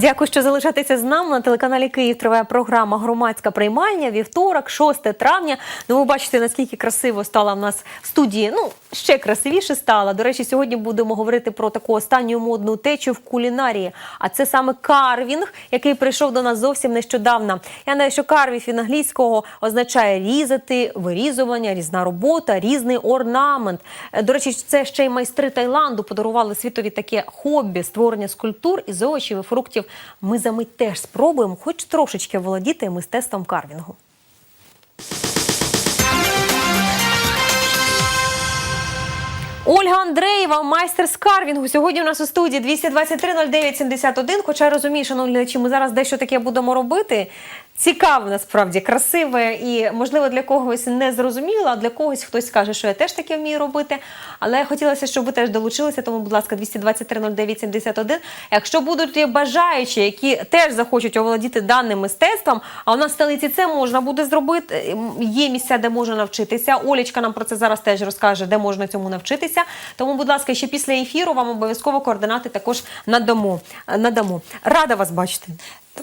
Дякую, що залишаєтеся з нами на телеканалі Київ. Триває програма Громадська приймальня. Вівторок, 6 травня. Ну, ви бачите, наскільки красиво стала в нас студії. Ну ще красивіше стала. До речі, сьогодні будемо говорити про таку останню модну течію в кулінарії. А це саме карвінг, який прийшов до нас зовсім нещодавно. Я знаю, що карвінг від англійського означає різати, вирізування, різна робота, різний орнамент. Е, До речі, це ще й майстри Таїланду подарували світові таке хобі створення скульптур із овочів і фруктів. Ми за мить теж спробуємо, хоч трошечки володіти мистецтвом карвінгу. Ольга Андреєва, майстер скарвінгу. Сьогодні у нас у студії 223 09 71. Хоча я розумію, шановні глядачі, ми зараз дещо таке будемо робити. Цікаве, насправді, красиве і, можливо, для когось не зрозуміло, а для когось хтось скаже, що я теж таке вмію робити. Але хотілося, щоб ви теж долучилися, тому, будь ласка, 223 09 71. Якщо будуть бажаючі, які теж захочуть оволодіти даним мистецтвом, а у нас в столиці це можна буде зробити. Є місця, де можна навчитися. Олічка нам про це зараз теж розкаже, де можна цьому навчитися. Тому, будь ласка, ще після ефіру вам обов'язково координати також надамо. надамо. Рада вас бачити.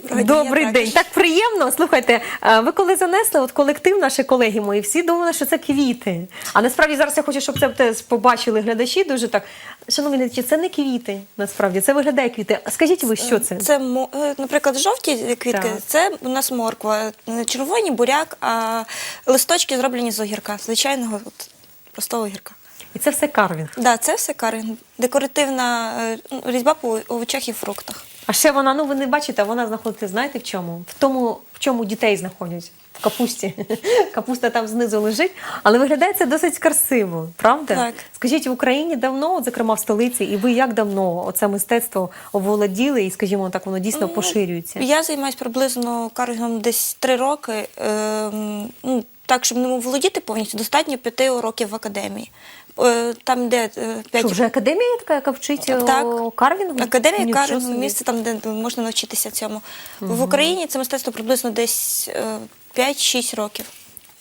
Доброго Добрий день. Так приємно. Слухайте, е, ви коли занесли, от колектив, наші колеги мої, всі думали, що це квіти. А насправді зараз я хочу, щоб це побачили глядачі. Дуже так. Шановні глядачі, це не квіти. Насправді це виглядає квіти. А Скажіть ви, що це? Це, мо- е, наприклад, жовті квітки, Так. це у нас морква, е, червоні буряк, а листочки зроблені з огірка, звичайного от, простого огірка. І це все карвінг. Да, це все каринг, декоративна е, ну, різьба по овочах і фруктах. А ще вона, ну ви не бачите, вона знаходиться, знаєте в чому? В тому, в чому дітей знаходять. В капусті. Капуста там знизу лежить, але виглядає це досить красиво, правда? Так. Скажіть, в Україні давно, от, зокрема в столиці, і ви як давно оце мистецтво оволоділи, і, скажімо, так воно дійсно поширюється? Я займаюся приблизно карингом десь три роки. Ем, ну, так, щоб ним володіти повністю, достатньо п'яти уроків в академії. Е, Там, де е, п'ять вже академія така, яка вчить Так. о, карвінгу? Академія Нічого собі. місце там, де можна навчитися цьому. В Україні це мистецтво приблизно десь е, 5-6 років.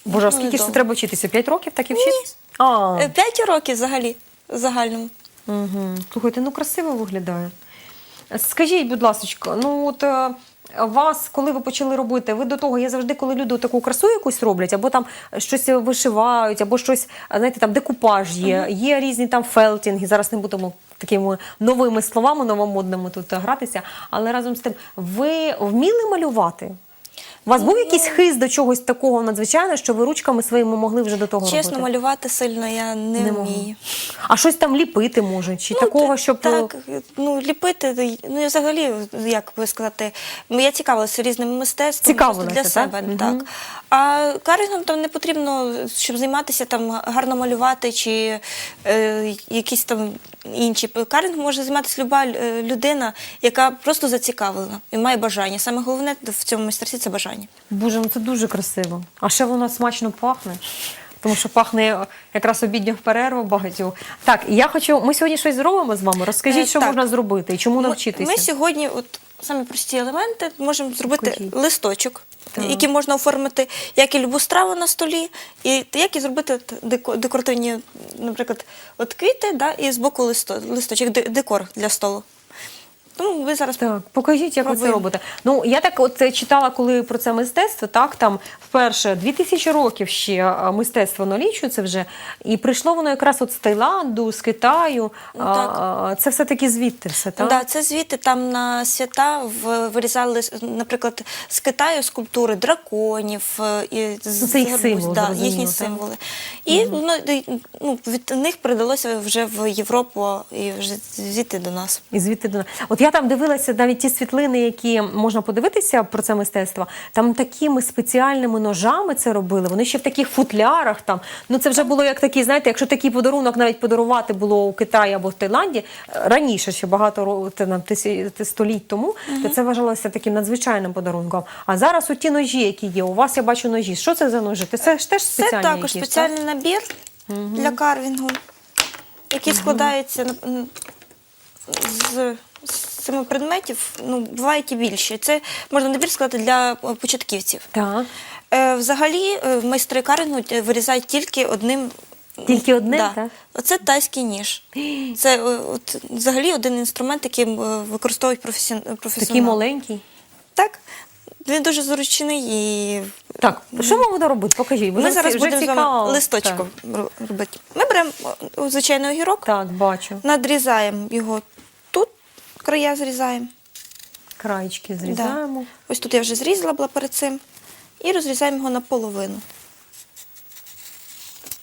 Боже, а Ну, скільки ж це треба вчитися? П'ять років так і вчитися? А, Е, 5 років взагалі в загальному. Угу. Слухайте, ну красиво виглядає. Скажіть, будь ласка, ну от е, вас, коли ви почали робити, ви до того, я завжди, коли люди таку красу якусь роблять, або там щось вишивають, або щось, знаєте, там декупаж є, є різні там фелтінги. Зараз не будемо такими новими словами, новомодними тут гратися. Але разом з тим, ви вміли малювати? У вас був якийсь хист до чогось такого надзвичайного, що ви ручками своїми могли вже до того Чесно, робити? малювати сильно я не, Не вмію. А щось там ліпити може? Чи Ну, такого, щоб так, ну ліпити, ну я взагалі, як би сказати, я цікавилася різними мистецтвом Цікавилася, для так? себе. Мгм. Так. А карингом там не потрібно, щоб займатися там гарно малювати чи е, якісь там інші. Каринг може займатися люба е, людина, яка просто зацікавлена і має бажання. Саме головне в цьому майстерстві це бажання. Боже, ну це дуже красиво. А ще воно смачно пахне. Тому що пахне якраз обідня перерва багатьох. Так, я хочу. Ми сьогодні щось зробимо з вами. Розкажіть, Е, що так. можна зробити і чому Ми- навчитися. Ми сьогодні, от самі прості елементи, можемо зробити Покажіть. листочок, Який можна оформити як і любу страву на столі, і як і зробити от деко- декоративні, наприклад, от квіти, да, і з боку листо, листочок, де- декор для столу. Ну, ви зараз Так, покажіть, як ви це робите. Ну я так от читала, коли про це мистецтво. Так там вперше 2000 років ще мистецтво налічується вже, і прийшло воно якраз от з Таїланду, з Китаю. Ну, так. а, Це все таки звідти все так. Да, це звідти там на свята вирізали, наприклад, з Китаю скульптури драконів. е, І з- Ну, це їх символ, да, їхні так. символи. І і, ну, від них передалося вже в Європу і вже звідти до нас. І звідти до нас. От я там дивилася навіть ті світлини, які можна подивитися про це мистецтво. Там такими спеціальними ножами це робили. Вони ще в таких футлярах. Там ну це вже було як такий, знаєте, якщо такий подарунок навіть подарувати було у Китаї або в Таїланді е, раніше, ще багато тисі- століть тому, то це вважалося таким надзвичайним подарунком. А зараз от ті ножі, які є, у вас я бачу ножі. Що це за ножі? Це ж теж Це також якісь, спеціальний набір для карвінгу, який складається з, з цими предметів. Ну, бувають і більше. Це можна набір складати для е, початківців. Так. Е, Взагалі, е, майстри карингу е, вирізають тільки одним Тільки одне, да. так? Оце тайський ніж. Це е, от, взагалі один інструмент, який е, використовують професіон... професіонали. Такий маленький. Так. Він дуже зручний і Так, що ми будемо робити? Покажіть. бо ми вже зараз ці- вже будемо з цікаво. вами листочком ро- робити. Ми беремо о, звичайний огірок, Так, так, бачу. надрізаємо його края зрізаємо. Краєчки зрізаємо. Ось тут я вже зрізала була перед цим. І розрізаємо його наполовину.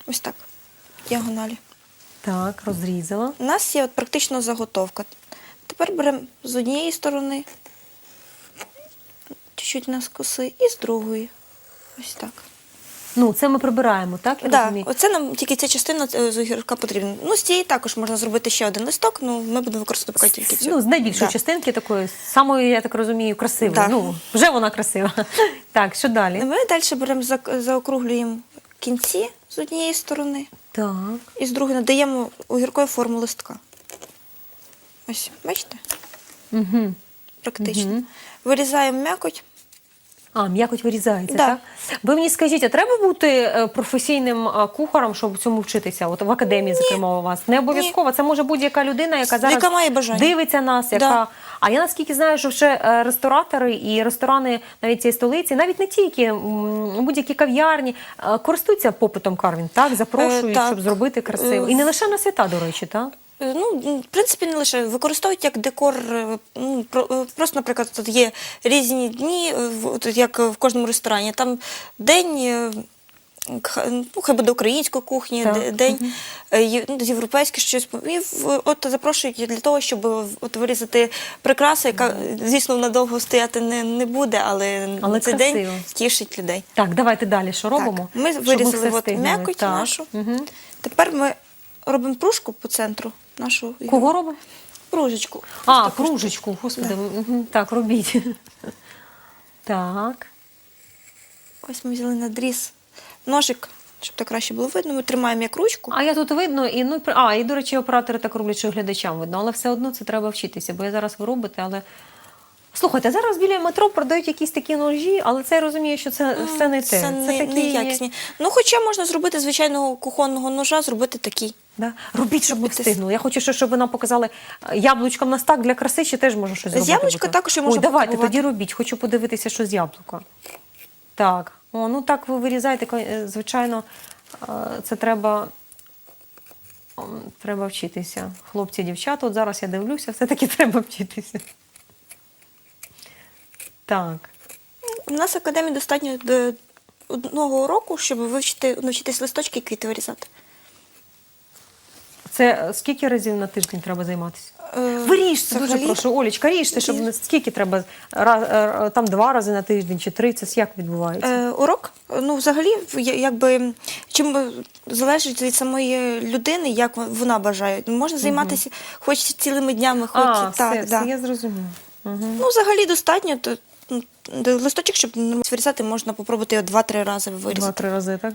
Ось так. Діагоналі. Так, розрізала. У нас є от практично заготовка. Тепер беремо з однієї сторони, чуть-чуть на скоси, і з другої. Ось так. Ну, це ми прибираємо, так? Я Да, розумію? оце нам тільки ця частина е, з огірка потрібна. Ну, з цієї також можна зробити ще один листок, ну ми будемо використовувати поки тільки цю. Ну, з найбільшої Да. частинки такої, самої, я так розумію, красивої. Так. Ну, вже вона красива. Так, що далі? Ми далі беремо, зак- заокруглюємо кінці з однієї сторони Так. і з другої надаємо огіркою форму листка. Ось, бачите? Угу. Практично. Вирізаємо м'якоть. А, м'якоть вирізається, Да. так? Ви мені скажіть, а треба бути е, професійним кухарем, щоб цьому вчитися? От в академії, зокрема, у вас? Не обов'язково. Це може будь-яка людина, яка зараз Яка має бажання. дивиться нас, яка. Да. А я наскільки знаю, що ще е, ресторатори і ресторани навіть цієї столиці, навіть не тільки будь-які кав'ярні, е, користуються попитом Карвін, так? Запрошують, Е, так. щоб зробити красиво. Е, І не лише на свята, до речі, так? Ну, в принципі, не лише використовують як декор. е, Ну, е, просто, наприклад, тут є різні дні, е, як в кожному ресторані. Там день. Ну, хай буде української кухні, Так. день ну, європейське щось. І от запрошують для того, щоб от вирізати прикрасу, яка, звісно, надовго стояти не, не буде, але, Але цей красиво. день тішить людей. Так, давайте далі. Що робимо? Так, ми вирізали от м'якоть нашу. Угу. Тепер ми робимо пружку по центру нашого Кого робимо? Пружечку. А, таку кружечку, господи, так, робіть. Так. Ось ми взяли надріз ножик, щоб так краще було видно. Ми тримаємо як ручку. А я тут видно, і ну а, і до речі, оператори так роблять, що глядачам видно, але все одно це треба вчитися, бо я зараз ви робите, але. Слухайте, зараз біля метро продають якісь такі ножі, але це я розумію, що це все не те. Це, не, такі... не якісні. Ну, хоча можна зробити звичайного кухонного ножа, зробити такий. Да? Робіть, щоб ми Робити встигнули. Я хочу, ще, щоб ви нам показали е, яблучком на стак для краси, чи теж можу щось З зробити. яблучка буде? також я можу Ой, давайте, тоді робіть. Хочу подивитися, що з яблука. Так. О, ну так ви вирізаєте, ко- е, звичайно, е, це треба. м, Треба вчитися. Хлопці, дівчата, от зараз я дивлюся, все-таки треба вчитися. Так. У нас в академії достатньо до одного року, щоб вивчити, навчитись листочки і квіти вирізати. Це е, скільки разів на тиждень треба займатися? Е, Ви ріжте, дуже взагалі, прошу, Олічка, ріжте, щоб не скільки треба Ра- е, там два рази на тиждень чи три, це як відбувається? Е, урок, ну взагалі, я- якби чим е, залежить від самої людини, як вона бажає. Можна займатися хоч цілими днями, хоч а, так. все, да. все, я зрозуміла. Угу. Ну, взагалі достатньо. То, листочок, щоб вирізати, можна попробувати його два-три рази вирізати. Два-три рази, так?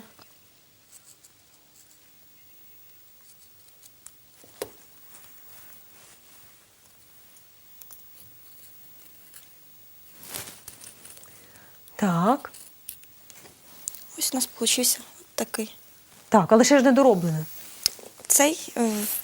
Так. Ось у нас вийшов такий. Так, але ще ж не дороблене. Цей е,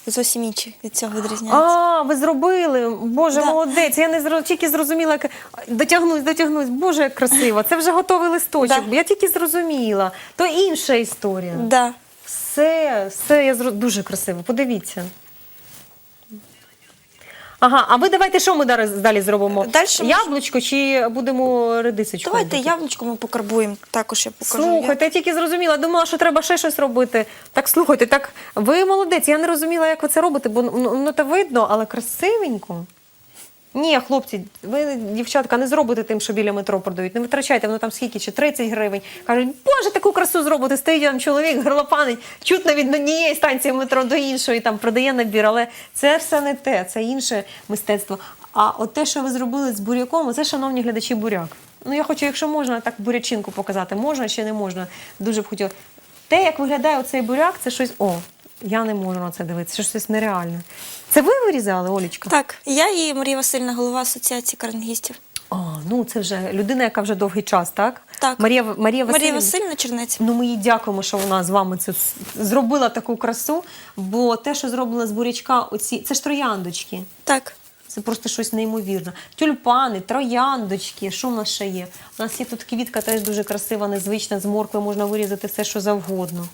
зовсім інший від цього відрізняється. А, ви зробили. Боже, Да. молодець. Я не зро... тільки зрозуміла, як дотягнусь, дотягнусь. Боже, як красиво. Це вже готовий листочок. Да. Я тільки зрозуміла. То інша історія. Да. Все, все, я зро... дуже красиво. Подивіться. Ага, а ви давайте що ми зараз далі зробимо? Дальше ми- Яблучко чи будемо редисочку? Давайте робити? яблучко ми покарбуємо. Також я покажу. Слухайте, я тільки зрозуміла, думала, що треба ще щось робити. Так слухайте, так ви молодець. Я не розуміла, як ви це робите, бо ну, ну та видно, але красивенько. Ні, хлопці, ви, дівчатка, не зробите тим, що біля метро продають. Не витрачайте, воно там скільки, чи 30 гривень. Кажуть, боже, таку красу зробити. Стоїть там чоловік, горлопанить, чутно від однієї станції метро до іншої, там продає набір. Але це все не те, це інше мистецтво. А от те, що ви зробили з буряком, це, шановні глядачі, буряк. Ну, я хочу, якщо можна, так бурячинку показати. Можна чи не можна? Дуже б хотіла. Те, як виглядає оцей буряк, це щось. О, я не можу на це дивитися, це щось нереальне. Це ви вирізали, Олічка? Так, я і Марія Васильівна, голова Асоціації карангістів. А, ну це вже людина, яка вже довгий час, так? Так. Марія, Марія Марія Васильівна. Васильівна Чернець. Ну, ми їй дякуємо, що вона з вами це зробила таку красу. Бо те, що зроблено з бурячка, оці це ж трояндочки. Так. Це просто щось неймовірне. Тюльпани, трояндочки. Що в нас ще є? У нас є тут квітка теж дуже красива, незвична, з моркви можна вирізати все, що завгодно.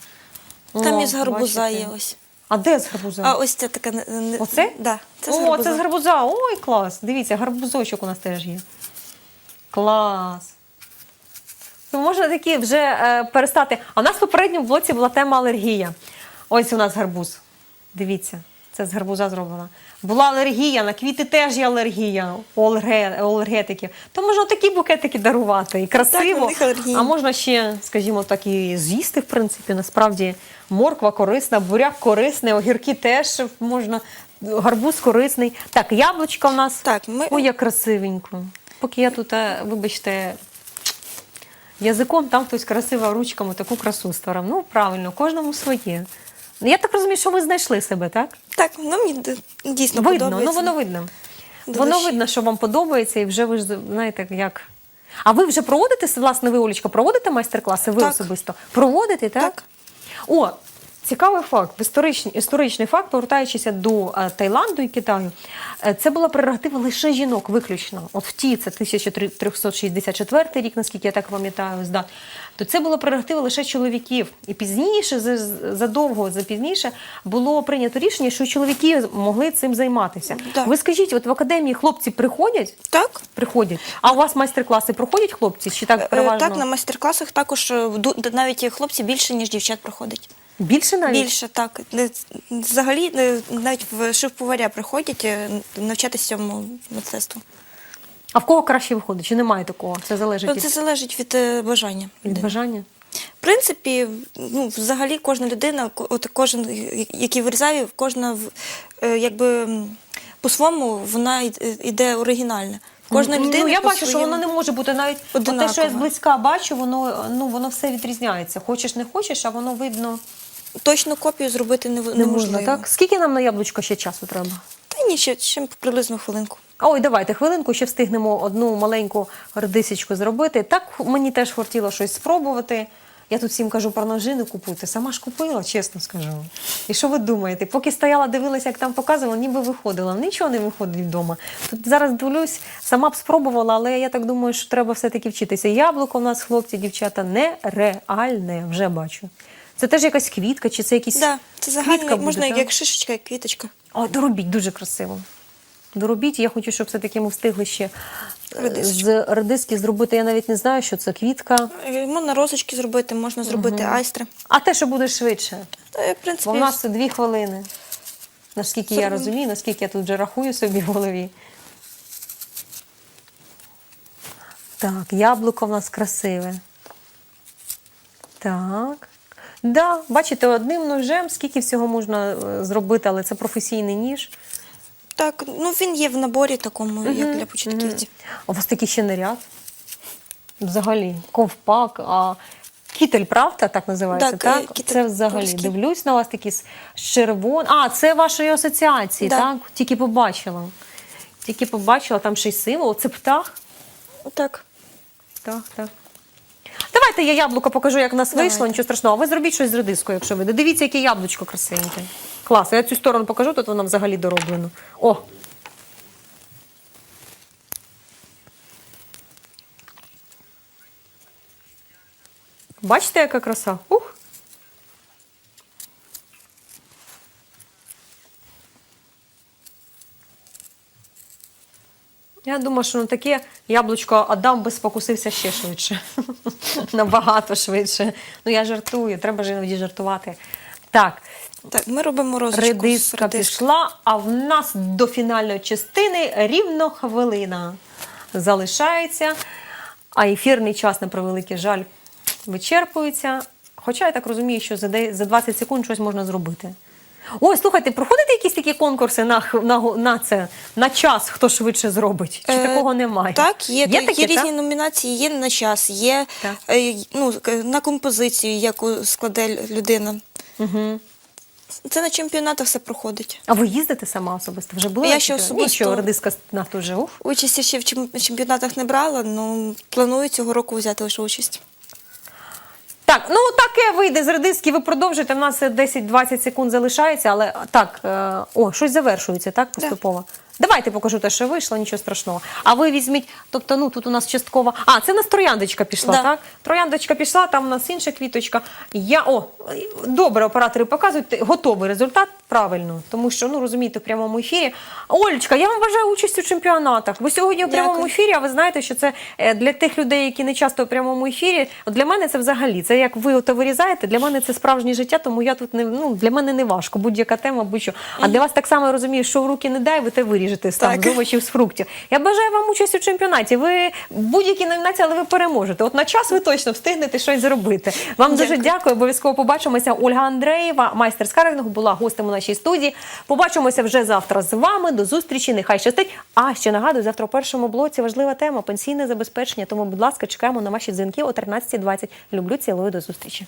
Там О, із гарбуза бачите? є ось. А де з гарбуза? А ось це не- Оце? Да, це з О, гарбуза. це з гарбуза. Ой, клас. Дивіться, гарбузочок у нас теж є. Клас. Ну, можна такі вже е, перестати. А у нас в попередньому блоці була тема алергія. Ось у нас гарбуз. Дивіться, це з гарбуза зроблено. Була алергія, на квіти теж є алергія у алергетиків. То можна такі букетики дарувати. І красиво. алергія. а можна ще, скажімо так, і з'їсти, в принципі. Насправді морква корисна, буряк корисний, огірки теж можна, гарбуз корисний. Так, яблучка у нас. Так, ми- Ой, як красивенько. Поки я тут, вибачте, язиком, там хтось красиво ручками таку красу створив. Ну, правильно, кожному своє. Ну, Я так розумію, що ви знайшли себе, так? Так, ну мені дійсно видно, подобається. ну воно видно. До Воно душі. видно, що вам подобається, і вже ви ж знаєте, як. А ви вже проводите, власне, ви, Олечка, проводите майстер-класи? Ви Так. особисто? Проводите, так? Так. О, цікавий факт, історичний, історичний факт, повертаючися до е, Таїланду і Китаю. Е, Це була прерогатива лише жінок виключно. От в ті, це 1364 рік, наскільки я так пам'ятаю. То це була прерогатива лише чоловіків. І пізніше, за- задовго запізніше, було прийнято рішення, що чоловіки могли цим займатися. Так. Ви скажіть, от в академії хлопці приходять? Так. Приходять. А у вас майстер-класи проходять хлопці? Чи так Е, переважно? Так, на майстер-класах також е, навіть хлопці більше, ніж дівчат проходять. Більше навіть? Більше так. Взагалі, навіть в шеф-поваря приходять е, навчатися цьому мистецтву. А в кого краще виходить? Чи немає такого? Це залежить Ну, від, Це залежить від е, бажання. від людини. бажання. В принципі, ну, взагалі кожна людина, ко- от кожен, який вирізає, кожна в- е, якби м, по-своєму вона й- іде оригінальна. Кожна ну, людина. я бачу, що воно не може бути навіть от те, що я Одинакове. зблизька бачу, воно ну воно все відрізняється. Хочеш, не хочеш, а воно видно точну копію зробити не, не неможливо. можна. Так скільки нам на яблучко ще часу треба? Та ні, ще, ще приблизно хвилинку. Ой, давайте хвилинку, ще встигнемо одну маленьку редисочку зробити. Так мені теж хотіло щось спробувати. Я тут всім кажу про ножи не купуйте. Сама ж купила, чесно скажу. І що ви думаєте? Поки стояла, дивилася, як там показувала, ніби виходила. Нічого не виходить вдома. Тут зараз дивлюсь, сама б спробувала, але я так думаю, що треба все-таки вчитися. Яблуко у нас, хлопці, дівчата, нереальне, вже бачу. Це теж якась квітка, чи це якісь Да, це квітка буде, можна так? як шишечка, як квіточка. О, доробіть дуже красиво. Доробіть. Я хочу, щоб все-таки ми встигли ще е, з редиски зробити. Я навіть не знаю, що це квітка. Можна розочки зробити, можна зробити айстри. А те, що буде швидше. Та, в принципі, Бо в нас це дві хвилини. Наскільки я розумію, наскільки я тут вже рахую собі в голові. Так, яблуко в нас красиве. Так. Да, бачите, одним ножем скільки всього можна е, зробити, але це професійний ніж. Так, ну він є в наборі такому, як для початківців. А у вас такий ще наряд? Взагалі, ковпак, а кітель, правда, так називається? Так, Так, е, кітель Це взагалі. польський. Дивлюсь на вас такі з червон. А, це вашої асоціації, Да. так? Тільки побачила. Тільки побачила, там ще й символ. Це птах. Так. Так, так. Давайте я яблуко покажу, як в нас Давайте. вийшло, нічого страшного. А ви зробіть щось з редискою, якщо ви. Дивіться, яке яблучко красивеньке. Клас. Я цю сторону покажу, тут воно взагалі дороблено. О! Бачите, яка краса? Ух! Я думаю, що на таке яблучко Адам би спокусився ще швидше. Набагато швидше. Ну я жартую, треба ж іноді жартувати. Так, Так, ми робимо розочку. редиска пішла, а в нас до фінальної частини рівно хвилина залишається. А ефірний час, на превеликий жаль, вичерпується. Хоча я так розумію, що за 20 секунд щось можна зробити. Ой, слухайте, проходите якісь такі конкурси на, на, на це, на час, хто швидше зробить? Чи Е, такого немає? Так, є, є, такі, є різні так? номінації, є на час, є е, ну, на композицію, яку складе людина. Угу. Це на чемпіонатах все проходить. А ви їздите сама особисто? Вже були Я ще особисто- Нічого, радиска на то вже. Уф. Участі ще в чемпіонатах не брала, але планую цього року взяти лише участь. Так, ну таке вийде з редиски. Ви продовжуєте. У нас 10-20 секунд залишається, але так, е, о, щось завершується, так, поступово. Давайте покажу те, що вийшло, нічого страшного. А ви візьміть, тобто, ну тут у нас частково. А, це у нас трояндочка пішла, Да. так? Трояндочка пішла, там у нас інша квіточка. Я, о, добре, оператори показують, готовий результат правильно. Тому що, ну розумієте, в прямому ефірі. Олечка, я вам бажаю участі у чемпіонатах. Ви сьогодні у прямому ефірі, а ви знаєте, що це е, для тих людей, які не часто у прямому ефірі. Для мене це взагалі. Це як ви ото вирізаєте, для мене це справжнє життя, тому я тут не ну для мене не важко. Будь-яка тема, будь-що. А для вас так само я розумію, що в руки не дай, ви те виріжете там Так. з овочів, з фруктів. Я бажаю вам участь у чемпіонаті. Ви будь-які номінації, але ви переможете. От на час ви точно встигнете щось зробити. Вам дуже Дякую. Обов'язково побачимося. Ольга Андреєва, майстер з карингу, була гостем у нашій студії. Побачимося вже завтра з вами. До зустрічі. Нехай щастить. А ще нагадую, завтра у першому блоці важлива тема пенсійне забезпечення. Тому, будь ласка, чекаємо на ваші дзвінки о 13.20. Люблю цілую до зустрічі.